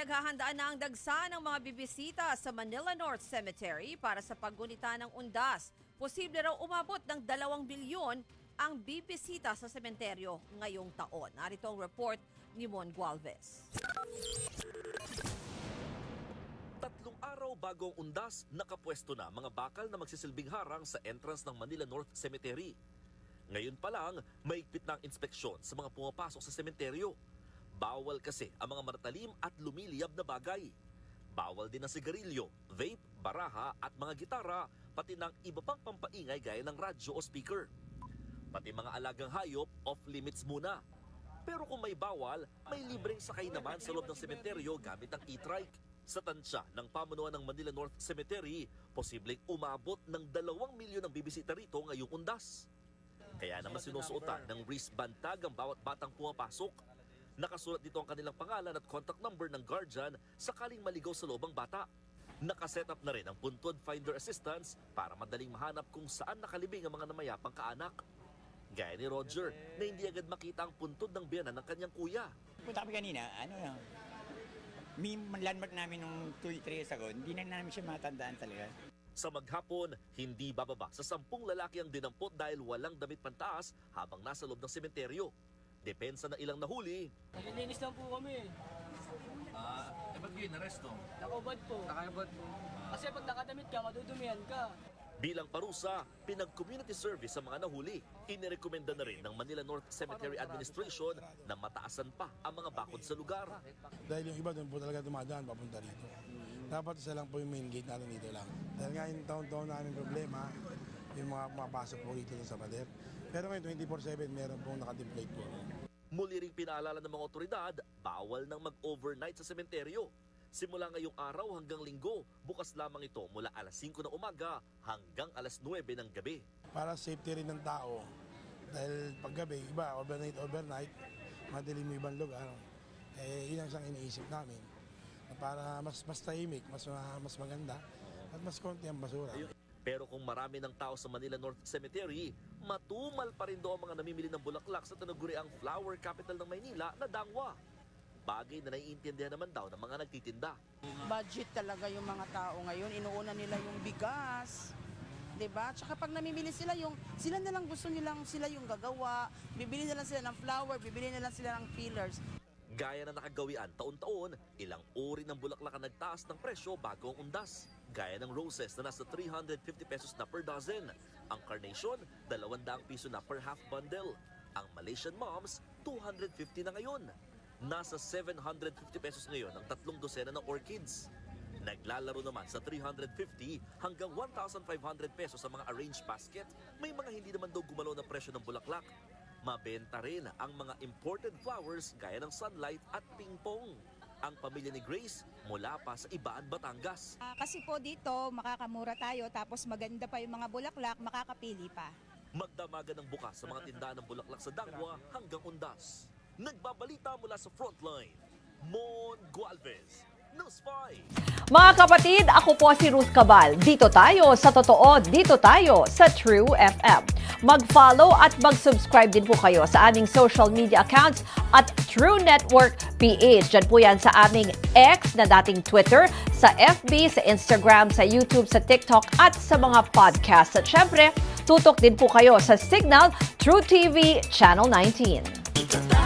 pinaghahandaan na ang dagsa ng mga bibisita sa Manila North Cemetery para sa paggunita ng undas. Posible raw umabot ng dalawang bilyon ang bibisita sa sementeryo ngayong taon. Narito ang report ni Mon Gualvez. Tatlong araw bago ang undas, nakapwesto na mga bakal na magsisilbing harang sa entrance ng Manila North Cemetery. Ngayon pa lang, maigpit na ang inspeksyon sa mga pumapasok sa sementeryo. Bawal kasi ang mga maratalim at lumiliyab na bagay. Bawal din ang sigarilyo, vape, baraha at mga gitara, pati ng iba pang pampaingay gaya ng radyo o speaker. Pati mga alagang hayop, off-limits muna. Pero kung may bawal, may libreng sakay naman sa loob ng sementeryo gamit ang e-trike. Sa tansya ng pamunuan ng Manila North Cemetery, posibleng umabot ng dalawang milyon ang bibisita rito ngayong undas. Kaya naman sinusuotan ng wristband tag ang bawat batang pumapasok. Nakasulat dito ang kanilang pangalan at contact number ng guardian sakaling maligaw sa loob ang bata. Nakaset up na rin ang puntod finder assistance para madaling mahanap kung saan nakalibing ang mga namayapang kaanak. Gaya ni Roger na hindi agad makita ang puntod ng biyanan ng kanyang kuya. Punta kami kanina, ano yan, may landmark namin nung 2-3 years ago, hindi na namin siya matandaan talaga. Sa maghapon, hindi bababa sa sampung lalaki ang dinampot dahil walang damit pantaas habang nasa loob ng sementeryo. Depensa ng ilang nahuli, Naglilinis lang po kami. Ah, eh ba't kayo inaresto? Nakubad po. Nakayabot mo. Kasi pag nakadamit ka, madudumihan ka. Bilang parusa, pinag-community service sa mga nahuli. Inirekomenda na rin ng Manila North Cemetery Administration na mataasan pa ang mga bakod sa lugar. Dahil yung iba doon po talaga dumadaan papunta rito. Dapat isa lang po yung main gate natin dito lang. Dahil nga yung taon-taon namin problema, yung mga pumapasok po dito sa pader. Pero ngayon 24-7 meron pong nakatemplate po. Muli ring pinaalala ng mga otoridad, bawal nang mag-overnight sa sementeryo. Simula ngayong araw hanggang linggo, bukas lamang ito mula alas 5 ng umaga hanggang alas 9 ng gabi. Para safety rin ng tao. Dahil paggabi, iba, overnight, overnight, madilim yung ibang lugar. Eh, yun ang isang iniisip namin. Na Para mas mas tahimik, mas, mas maganda, at mas konti ang basura. Pero kung marami ng tao sa Manila North Cemetery, matumal pa rin doon mga namimili ng bulaklak sa tinaguriang flower capital ng Maynila na Dangwa. Bagay na naiintindihan naman daw ng mga nagtitinda. budget talaga yung mga tao ngayon. Inuuna nila yung bigas. 'di ba? Tsaka pag namimili sila yung sila na lang gusto nilang sila yung gagawa. Bibili na lang sila ng flower, bibili na lang sila ng fillers. Gaya na nakagawian taon-taon, ilang uri ng bulaklak ang nagtaas ng presyo bago ang undas. Gaya ng roses na nasa 350 pesos na per dozen. Ang carnation, 200 piso na per half bundle. Ang Malaysian moms, 250 na ngayon. Nasa 750 pesos ngayon ang tatlong dosena ng orchids. Naglalaro naman sa 350 hanggang 1,500 pesos sa mga arranged basket. May mga hindi naman daw gumalaw na presyo ng bulaklak. Mabenta rin ang mga imported flowers gaya ng sunlight at pingpong. Ang pamilya ni Grace mula pa sa Ibaan, Batangas. Ah, kasi po dito, makakamura tayo, tapos maganda pa yung mga bulaklak, makakapili pa. Magdamagan ng bukas sa mga tindahan ng bulaklak sa Dangwa hanggang Undas. Nagbabalita mula sa frontline, Mon Gualvez, News 5. Mga kapatid, ako po si Ruth Cabal. Dito tayo sa Totoo, dito tayo sa True FM. Mag-follow at mag-subscribe din po kayo sa aming social media accounts at True Network PH. Diyan po yan sa aming X na dating Twitter, sa FB, sa Instagram, sa YouTube, sa TikTok at sa mga podcast. At syempre, tutok din po kayo sa Signal True TV Channel 19.